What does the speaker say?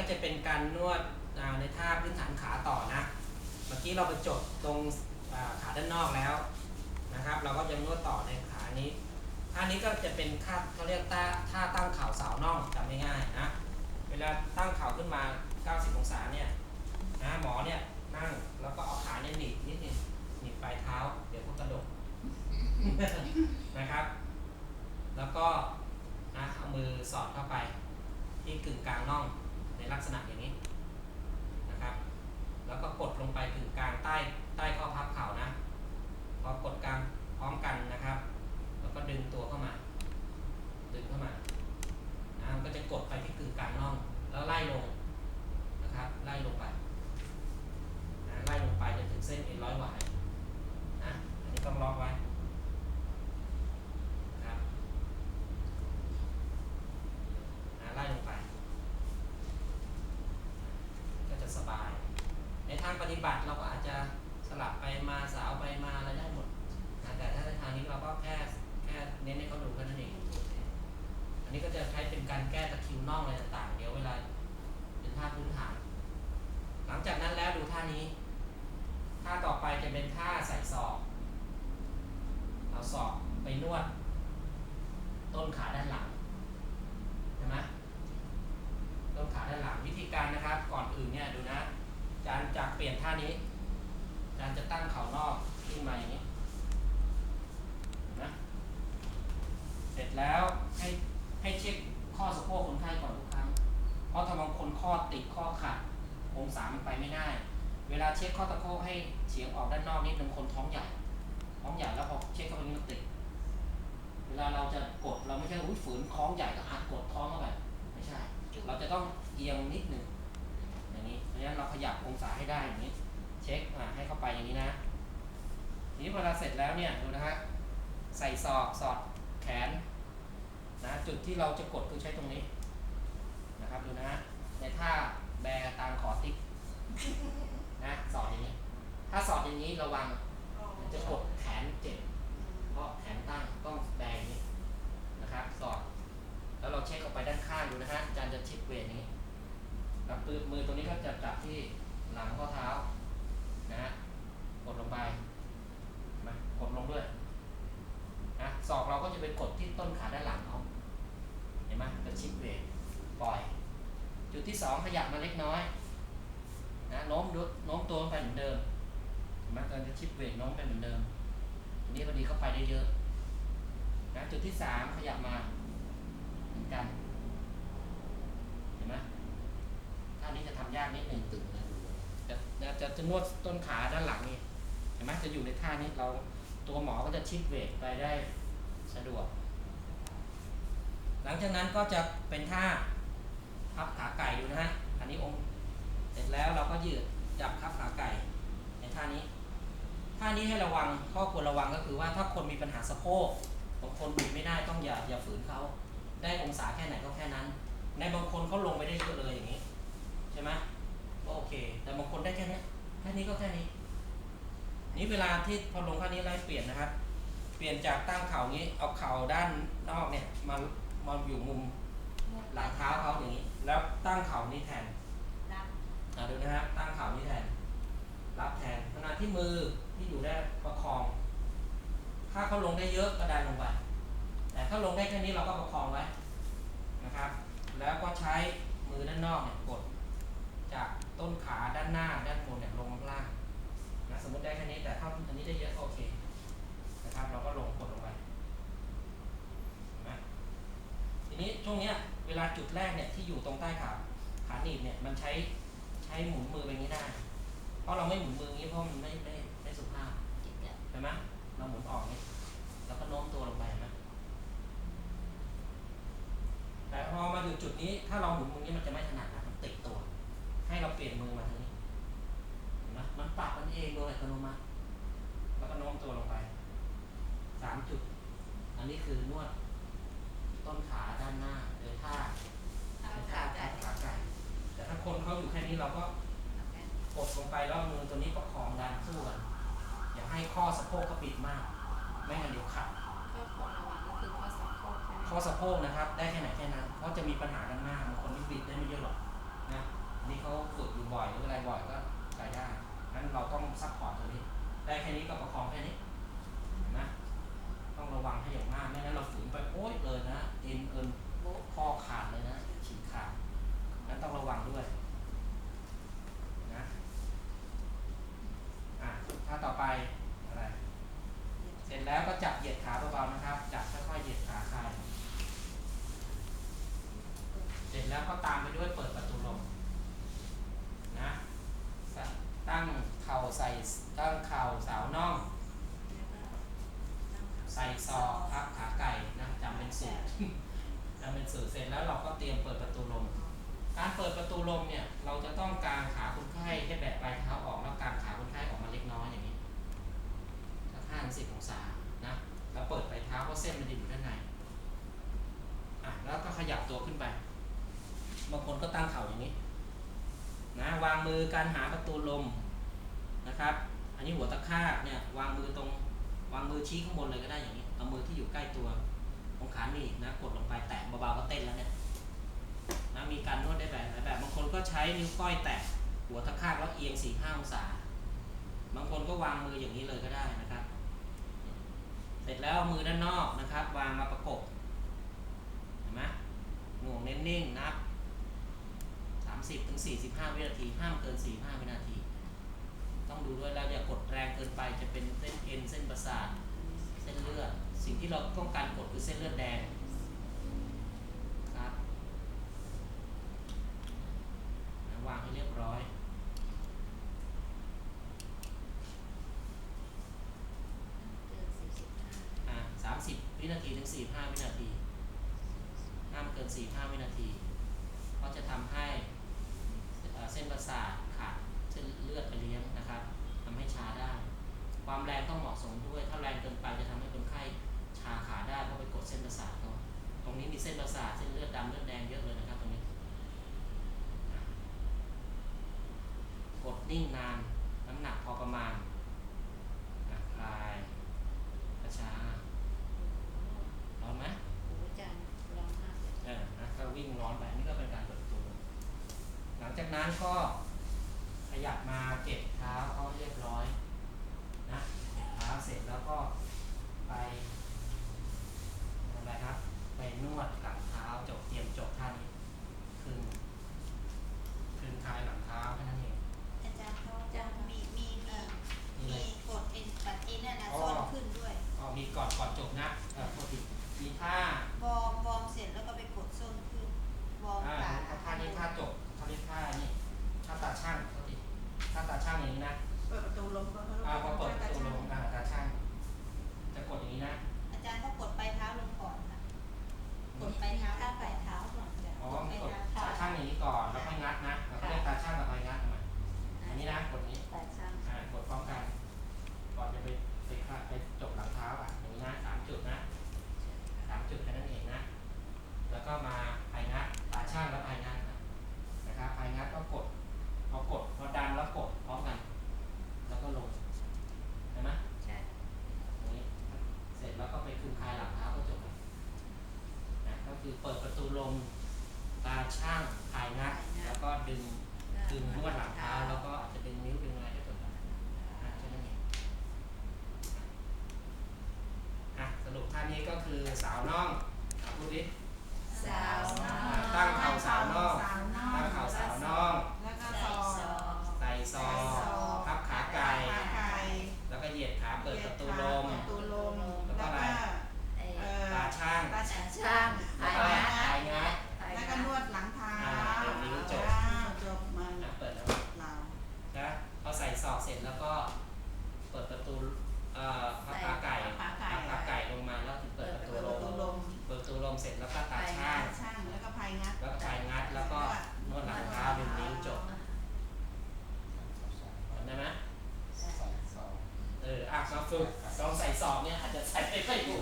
ก็จะเป็นการนวดในท่าพื้นฐานขาต่อนะ เมื่อกี้เราไปจบตรงขาด้านนอกแล้วนะครับ เราก็ยังนวดต่อในขานี้ ท่านี้ก็จะเป็นท่าเขาเรียกท่าท่าตั้งเข่าสาวน่องจำง่ายๆนะ เวลาตั้งเข่าขึ้นมา 90 องศาเนี่ยนะหมอเนี่ยนั่งแล้วก็เอาขาเนี่ยหนีบนิดนึงหนีบปลายเท้า เดี๋ยวพวกกระดกนะครับ แล้วก็นะเอามือสอดเข้าไปที่กึ่งกลางน่อง ษณะอย่างนี้นะครับ แล้วก็กดลงไปกึ่งกลางใต้ใต้ข้อพับเข่านะ พอกดกลางพร้อมกันนะครับ แล้วก็ดึงตัวเข้ามา ดึงเข้ามานะมันก็จะกดไปที่กึ่งกลางน่อง แล้วไล่ลงนะครับ ไล่ลงไปนะไล่ลงไปจนถึงเส้นเอ็นร้อยหวายนะอันนี้ต้องล็อกไว้นะครับนะไล่ลงไป ก็จะสบาย ในทางป ฏิบัติเราก็อาจจะสลับไปมาสาวไปมาอะไรได้หมดนะแต่ถ้าในทางนี้เราก็แค่แค่เน้นให้เขาดูแค่นั้นเองอันนี้ก็จะใช้เป็นการแก้ตะคิวน่องอะไรต่างๆเดี๋ยวเวลาเป็นท่าพื้นฐาน หลังจากนั้นแล้วดูท่านี้ท่าต่อไปจะเป็นท่าใส่ศอกเอาศอกไปนวด ต้นขาด้านหลังเห็นไหมต้นขาด้านหลังวิธีการนะครับ ก่อนอื่นเนี่ยดูนะอาจารย์จากเปลี่ยนท่านี้อาจารย์จะตั้งเข่านอกขึ้นมาอย่างนี้นไหมเสร็จแล้วให้ให้เช็คข้อสะโพกคนไข้ก่อนทุกครั้ง เพราะถ้าบางคนข้อติดข้อขัดองศามันไปไม่ได้ เวลาเช็คข้อตะโพกให้เฉียงออกด้านนอกนิดนึงคนท้องใหญ่ ท้องใหญ่แล้วพอเช็คเข้าไปนี่มันติด เวลาเราจะกดเราไม่ใช่อุ้ยฝืนท้องใหญ่ก็อัดกดท้องเข้าไปไม่ใช่ เราจะต้องเอียงนิดหนึ่ง นี้เราขยับองศาให้ได้อย่างนี้ เช็คให้เข้าไปอย่างนี้นะทีนี้เวลาเสร็จแล้วเนี่ยดูนะฮะใส่ศอกสอดแขนนะจุดที่เราจะกดคือใช้ตรงนี้นะครับดูนะฮะในท่าแบตามขอติ๊กนะสอดอย่างนี้ ถ้าสอดอย่างนี้ระวังจะกดแขนเจ็บเพราะแขนตั้ง หลังข้อเท้านะฮะกดลงไปมากดลงด้วยนะศอกเราก็จะไปกดที่ต้นขาด้านหลังเขาเห็นไหมจะชิปเวทปล่อย จุดที่สองขยับมาเล็กน้อยนะโน้มดูโน้มตัวไปเหมือนเดิมเห็นไหมการจะชิปเวทโน้มไปเหมือนเดิมอันนี้พอดีเข้าไปได้เยอะนะจุดที่สามขยับมาเหมือนกันเห็นไหมท่านี้จะทำยากนิดหนึ่งตึงนะ จะจะนวดต้นขาด้านหลังนี่เห็นไหมจะอยู่ในท่านี้เราตัวหมอก็จะชิดเวทไปได้สะดวก หลังจากนั้นก็จะเป็นท่าพับขาไก่ดูนะฮะอันนี้องค์เสร็จแล้วเราก็ยืดจับพับขาไก่ในท่านี้ท่านี้ให้ระวังข้อควรระวังก็คือว่าถ้าคนมีปัญหาสะโพกบางคนบิดไม่ได้ต้องอย่าอย่าฝืนเขาได้องศาแค่ไหนก็แค่นั้น ในบางคนเขาลงไปได้เยอะเลยอย่างนี้ ใช่ไหมก็โอเค แต่บางคนได้แค่นี้ แค่นี้ก็แค่นี้ นี่เวลาที่พอลงข้างนี้ไล่เปลี่ยนนะครับ เปลี่ยนจากตั้งเข่านี้ เอาเข่าด้านนอกเนี่ยมามาอยู่มุมหลังเท้าเขาอย่างนี้ แล้วตั้งเข่านี้แทนรับอ่าดูนะฮะตั้งเข่านี้แทน รับแทนขณะที่มือที่อยู่ได้ประคอง ถ้าเขาลงได้เยอะก็ดันลงไป แต่ถ้าลงได้แค่นี้เราก็ประคองไว้นะครับ แล้วก็ใช้มือด้านนอกเนี่ยกด จากต้นขาด้านหน้าด้านบนเนี่ยลงข้างล่างนะสมมติได้แค่นี้แต่ถ้าอันนี้ได้เยอะก็โอเคนะครับ เราก็ลงกดลงไปนไหมทีนี้ช่วงเนี้ยเวลาจุดแรกเนี่ยที่อยู่ตรงใต้ขาขาหนีบเนี่ยมันใช้ใช้หมุนมือไปอย่างนี้ได้ เพราะเราไม่หมุนมืองนี้เพราะมันไม่ไม่ไม่สุภาพจิตเกิดเห็นไหมเราหมุนออกนี่แล้วก็โน้มตัวลงไปนไหมแต่พอมาถึงจุดนี้ถ้าเราหมุนมือนี้มันจะไม่ถนัดนะมันติดตัว เองโดยอัตโนมัติ แล้วก็โน้มตัวลงไปสามจุด อันนี้คือนวด ต้นขาด้านหน้าโดยท่าเอาโดยขาท่าใจขาไก่แต่ถ้าคนเขาอยู่แค่นี้เราก็กดลงไปแล้วเอามือตัวนี้ประคองดันสู้กันอย่าให้ข้อสะโพกเขาปิดมาก ไม่งั้นเดี๋ยวขัดก็ควรระวังก็คือข้อสอบโคกใช่ไหมข้อสะโพกนะครับ ได้แค่ไหนแค่นั้นเพราะจะมีปัญหาด้านหน้าบางคนที่บิดได้ไม่เยอะหรอกนะอันนี้เขาฝึกอยู่บ่อยหรืออะไรบ่อยก็ใช้ได้ งั้นเราต้องซัพพอร์ตตรงนี้ ได้แค่นี้ก็ประคองแค่นี้เห็นไหมต้องระวังให้อย่างมากไม่งั้นเราฝืนไปโอ๊ยเลยนะเอ็นเอินโบ๊ะข้อขาดเลยนะฉีกขาดงั้นต้องระวังด้วยนะอะท่าต่อไปอะไรเสร็จแล้วก็จับเหยียดขาเบาๆนะครับ จับค่อยๆเหยียดขาคลายเสร็จแล้วก็ตามไปด้วยเปิดประตูลมนะสะตั้งเข่าใส่ตั้งเข่าสาวน่อง ใส่ซอกพับขาไก่นะจำเป็นสูตร จำเป็นสูตรเสร็จแล้วเราก็เตรียมเปิดประตูลม การเปิดประตูลมเนี่ย เราจะต้องกางขาคนไข้ให้แบะปลายเท้าออกแล้วกางขาคนไข้ออกมาเล็กน้อยอย่างนี้สักห้าสิบองศานะแล้วเปิดปลายเท้าเพราะเส้นมันอยู่ด้านในอะแล้วก็ขยับตัวขึ้นไปบางคนก็ตั้งเข่าอย่างนี้นะวางมือการหาประตูลมนะครับ อันนี้หัวตะค่าบเนี่ยวางมือตรงวางมือชี้ข้างบนเลยก็ได้อย่างนี้เอามือที่อยู่ใกล้ตัวตรงขาหนีนะกดลงไปแตะเบาๆก็เต้นแล้วเนี่ย นะมีการนวดได้แบบหลายแบบบางคนก็ใช้นิ้วก้อยแตะหัวตะค่าแล้วเอียง4ี่ห้าองศา บางคนก็วางมืออย่างนี้เลยก็ได้นะครับ เสร็จแล้วมือด้านนอกนะครับ วางมาประกบเห็นไหมหน่วงเน้นนิ่งนับ30ถึง45 วินาที ห้ามเกิน 45 วินาที ต้องดูด้วยแล้วอย่ากดแรงเกินไปจะเป็นเส้นเอ็นเส้นประสาท เส้นเลือด สิ่งที่เราต้องการกดคือเส้นเลือดแดงครับนะ วางให้เรียบร้อย เกินสี่สิบห้าอะ30วินาทีถึง45วินาที ห้ามเกิน45วินาที เพราะจะทำให้เอ่อเส้นประสาทขาดเส้นเลือดไปเลี้ยงนะครับทำให้ชาได้ ความแรงต้องเหมาะสมด้วย ถ้าแรงเกินไปจะทำให้คนไข้ชาขาได้เพราะไปกดเส้นประสาทเขาตรงนี้มีเส้นประสาทเส้นเลือดดำเลือดแดงเยอะเลยนะครับตรงนี้อะกด นิ่งนานน้ำหนักพอประมาณอะคลายกระชาร้อนไหมโอ้จังร้องมากเลยเออนะก็วิ่งร้อนไปนี่ก็เป็นการเปิดประตูหลังจากนั้นก็ขยับมาเก็บเท้าเขาเรียบร้อยนะเก็บเท้าเสร็จแล้วก็ไปอะไรครับ ไปนวดหลังเท้าจบเตรียมจบท่านี้คืนคืนคลายหลังเท้าแค่นั้นเองอา จ คือนวดหลังเท้าแล้วก็อาจจะดึงนิ้วดึงอะไรได้ส่วนะอะแค่นั้นเองอะสรุปท่านี้ก็คือสาวน่องอะพูดดิ ฝึกลองใส่สอกเนี่ยอาจจะใส่ไม่ค่อยถูก